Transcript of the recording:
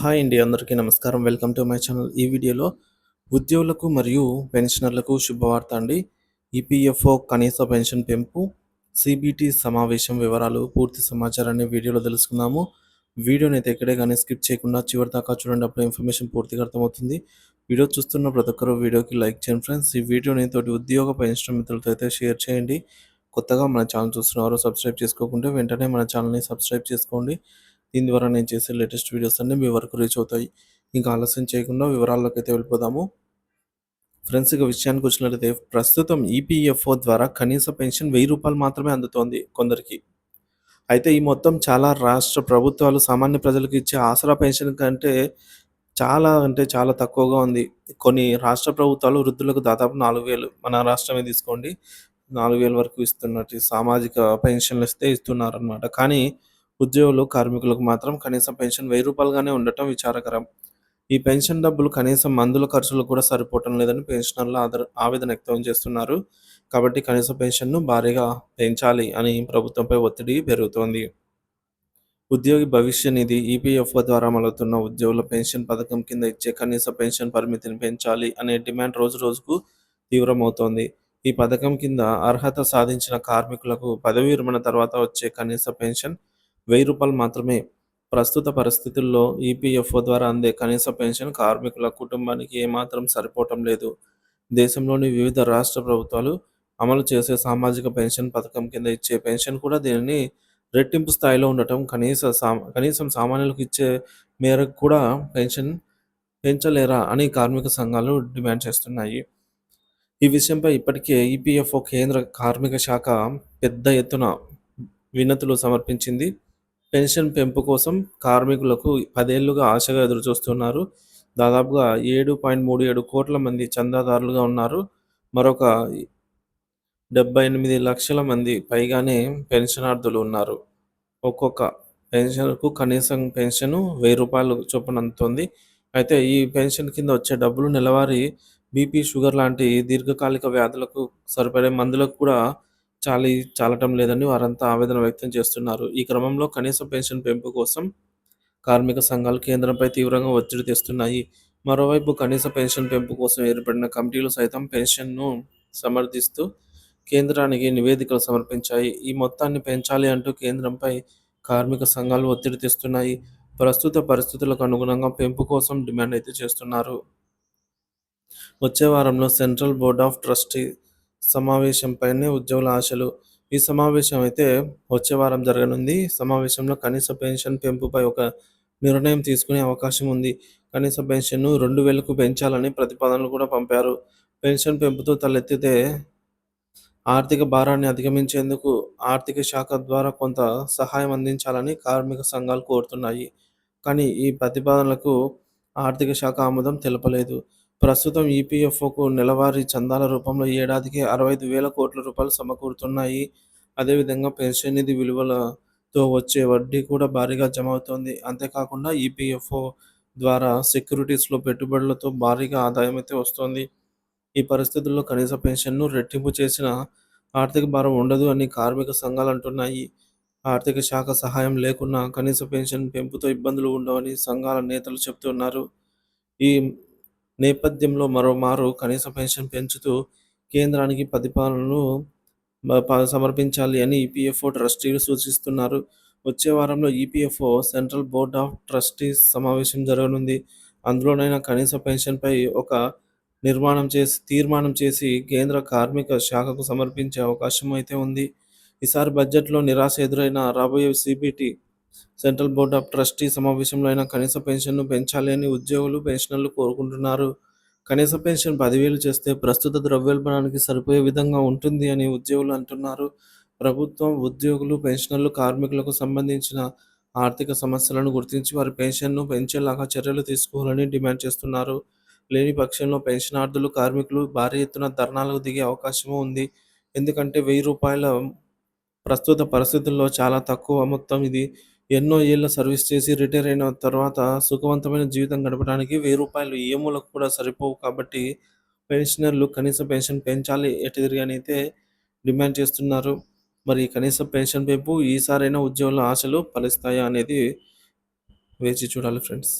Hi అండి అందరికీ నమస్కారం. Welcome to my channel. ఈ వీడియోలో ఉద్యోగులకు మరియు పెన్షనర్లకు శుభవార్త అండి. ఈపీఎఫ్ఓ కనీస పెన్షన్ పెంపు సిబిటి సమావేశం వివరాలు పూర్తి సమాచారాన్ని వీడియోలో తెలుసుకుందాము. వీడియోని అయితే ఎక్కడే కానీ స్కిప్ చేయకుండా చివరి దాకా చూడండి అప్పుడు ఇన్ఫర్మేషన్ పూర్తిగా అర్థమవుతుంది. వీడియో చూస్తున్న ప్రతి ఒక్కరు వీడియోకి లైక్ చేయండి ఫ్రెండ్స్. ఈ వీడియోని తోటి ఉద్యోగ పెన్షన్ మిత్రులతో అయితే షేర్ చేయండి. కొత్తగా మన ఛానల్ చూస్తున్నారు సబ్స్క్రైబ్ చేసుకోకుంటే వెంటనే మన ఛానల్ని సబ్స్క్రైబ్ చేసుకోండి. దీని ద్వారా నేను చేసే లేటెస్ట్ వీడియోస్ అన్నీ మీ వరకు రీచ్ అవుతాయి. ఇంకా ఆలస్యం చేయకుండా వివరాల్లోకి అయితే వెళ్ళిపోదాము. ఫ్రెండ్స్ ఇక విషయానికి వచ్చినట్లయితే ప్రస్తుతం ఈపీఎఫ్ఓ ద్వారా కనీస పెన్షన్ వెయ్యి రూపాయలు మాత్రమే అందుతోంది కొందరికి. అయితే ఈ మొత్తం చాలా రాష్ట్ర ప్రభుత్వాలు సామాన్య ప్రజలకు ఇచ్చే ఆసరా పెన్షన్ కంటే చాలా అంటే చాలా తక్కువగా ఉంది. కొన్ని రాష్ట్ర ప్రభుత్వాలు వృద్ధులకు దాదాపు నాలుగు వేలు మన రాష్ట్రమే తీసుకోండి. నాలుగు వేల వరకు ఇస్తున్నట్టు సామాజిక పెన్షన్లు ఇస్తే ఇస్తున్నారనమాట కానీ ఉద్యోగులు కార్మికులకు మాత్రం కనీసం పెన్షన్ వెయ్యి రూపాయలుగానే ఉండటం విచారకరం. ఈ పెన్షన్ డబ్బులు కనీసం మందుల ఖర్చులు కూడా సరిపోవటం లేదని పెన్షనర్లు ఆదర ఆవేదన వ్యక్తం చేస్తున్నారు. కాబట్టి కనీస పెన్షన్ను భారీగా పెంచాలి అని ప్రభుత్వంపై ఒత్తిడి పెరుగుతోంది. ఉద్యోగి భవిష్య నిధి ఈపీఎఫ్ఓ ద్వారా అమలవుతున్న ఉద్యోగుల పెన్షన్ పథకం కింద ఇచ్చే కనీస పెన్షన్ పరిమితిని పెంచాలి అనే డిమాండ్ రోజు రోజుకు తీవ్రమవుతోంది. ఈ పథకం కింద అర్హత సాధించిన కార్మికులకు పదవీ విరమణ తర్వాత వచ్చే కనీస పెన్షన్ వెయ్యి రూపాయలు మాత్రమే. ప్రస్తుత పరిస్థితుల్లో ఈపీఎఫ్ఓ ద్వారా అందే కనీస పెన్షన్ కార్మికుల కుటుంబానికి ఏమాత్రం సరిపోవటం లేదు. దేశంలోని వివిధ రాష్ట్ర ప్రభుత్వాలు అమలు చేసే సామాజిక పెన్షన్ పథకం కింద ఇచ్చే పెన్షన్ కూడా దీనిని రెట్టింపు స్థాయిలో ఉండటం కనీస సా కనీసం సామాన్యులకు ఇచ్చే మేరకు కూడా పెన్షన్ పెంచలేరా అని కార్మిక సంఘాలు డిమాండ్ చేస్తున్నాయి. ఈ విషయంపై ఇప్పటికే ఈపీఎఫ్ఓ కేంద్ర కార్మిక శాఖ పెద్ద ఎత్తున వినతులు సమర్పించింది. పెన్షన్ పెంపు కోసం కార్మికులకు పదేళ్ళుగా ఆశగా ఎదురుచూస్తున్నారు. దాదాపుగా ఏడు పాయింట్ మూడు ఏడు కోట్ల మంది చందాదారులుగా ఉన్నారు. మరొక డెబ్బై ఎనిమిది లక్షల మంది పైగానే పెన్షనార్థులు ఉన్నారు. ఒక్కొక్క పెన్షన్కు కనీసం పెన్షన్ వెయ్యి రూపాయలు చొప్పున అందుతుంది అయితే ఈ పెన్షన్ కింద వచ్చే డబ్బులు నెలవారీ బీపీ షుగర్ లాంటి దీర్ఘకాలిక వ్యాధులకు సరిపడే మందులకు కూడా చాలి చాలటం లేదని వారంతా ఆవేదన వ్యక్తం చేస్తున్నారు. ఈ క్రమంలో కనీస పెన్షన్ పెంపు కోసం కార్మిక సంఘాలు కేంద్రంపై తీవ్రంగా ఒత్తిడి తెస్తున్నాయి. మరోవైపు కనీస పెన్షన్ పెంపు కోసం ఏర్పడిన కమిటీలు సైతం పెన్షన్ను సమర్థిస్తూ కేంద్రానికి నివేదికలు సమర్పించాయి. ఈ మొత్తాన్ని పెంచాలి అంటూ కేంద్రంపై కార్మిక సంఘాలు ఒత్తిడి తెస్తున్నాయి. ప్రస్తుత పరిస్థితులకు అనుగుణంగా పెంపు కోసం డిమాండ్ అయితే చేస్తున్నారు. వచ్చే వారంలో సెంట్రల్ బోర్డ్ ఆఫ్ ట్రస్టీ సమావేశంపైనే ఉద్యోగుల ఆశలు. ఈ సమావేశం అయితే వచ్చే వారం జరగనుంది. సమావేశంలో కనీస పెన్షన్ పెంపుపై ఒక నిర్ణయం తీసుకునే అవకాశం ఉంది. కనీస పెన్షన్ను రెండు వేలకు పెంచాలని ప్రతిపాదనలు కూడా పంపారు. పెన్షన్ పెంపుతో తలెత్తితే ఆర్థిక భారాన్ని అధిగమించేందుకు ఆర్థిక శాఖ ద్వారా కొంత సహాయం అందించాలని కార్మిక సంఘాలు కోరుతున్నాయి. కానీ ఈ ప్రతిపాదనలకు ఆర్థిక శాఖ ఆమోదం తెలపలేదు. ప్రస్తుతం ఈపీఎఫ్ఓకు నెలవారీ చందాల రూపంలో ఏడాదికి అరవై ఐదు వేల కోట్ల రూపాయలు సమకూరుతున్నాయి. అదేవిధంగా పెన్షన్ నిధి విలువలతో వచ్చే వడ్డీ కూడా భారీగా జమ అవుతోంది అంతేకాకుండా ఈపీఎఫ్ఓ ద్వారా సెక్యూరిటీస్లో పెట్టుబడులతో భారీగా ఆదాయం అయితే వస్తుంది. ఈ పరిస్థితుల్లో కనీస పెన్షన్ను రెట్టింపు చేసిన ఆర్థిక భారం ఉండదు అని కార్మిక సంఘాలు అంటున్నాయి. ఆర్థిక శాఖ సహాయం లేకున్నా కనీస పెన్షన్ పెంపుతో ఇబ్బందులు ఉండవని సంఘాల నేతలు చెబుతున్నారు. ఈ నేపథ్యంలో మరోమారు కనీస పెన్షన్ పెంచుతూ కేంద్రానికి ప్రతిపాదనలు సమర్పించాలి అని ఈపీఎఫ్ఓ ట్రస్టీలు సూచిస్తున్నారు. వచ్చే వారంలో EPFO central board of trustees సమావేశం జరగనుంది. అందులోనైనా కనీస పెన్షన్పై ఒక నిర్మాణం చేసి తీర్మానం చేసి కేంద్ర కార్మిక శాఖకు సమర్పించే అవకాశం అయితే ఉంది. ఈసారి బడ్జెట్లో నిరాశ ఎదురైన రాబోయే CBT central board of trustee సమావేశంలో అయినా కనీస పెన్షన్ను పెంచాలి అని ఉద్యోగులు పెన్షనర్లు కోరుకుంటున్నారు. కనీస పెన్షన్ పదివేలు చేస్తే ప్రస్తుత ద్రవ్యోల్బణానికి సరిపోయే విధంగా ఉంటుంది అని ఉద్యోగులు అంటున్నారు. ప్రభుత్వం ఉద్యోగులు పెన్షనర్లు కార్మికులకు సంబంధించిన ఆర్థిక సమస్యలను గుర్తించి వారి పెన్షన్ను పెంచేలాగా చర్యలు తీసుకోవాలని డిమాండ్ చేస్తున్నారు. లేని పక్షంలో పెన్షనార్థులు కార్మికులు భారీ ఎత్తున ధర్నాలకు దిగే అవకాశం ఉంది. ఎందుకంటే వెయ్యి రూపాయల ప్రస్తుత పరిస్థితుల్లో చాలా తక్కువ మొత్తం ఇది ఎన్నో ఏళ్ళ సర్వీస్ చేసి రిటైర్ అయిన తర్వాత సుఖవంతమైన జీవితం గడపడానికి వెయ్యి రూపాయలు ఏ మూలకు కూడా సరిపోవు కాబట్టి పెన్షనర్లు కనీస పెన్షన్ పెంచాలి ఎటుదిరిగానైతే డిమాండ్ చేస్తున్నారు. మరి కనీస పెన్షన్ పెంపు ఈసారైనా ఉద్యోగుల ఆశలు ఫలిస్తాయా అనేది వేచి చూడాలి ఫ్రెండ్స్.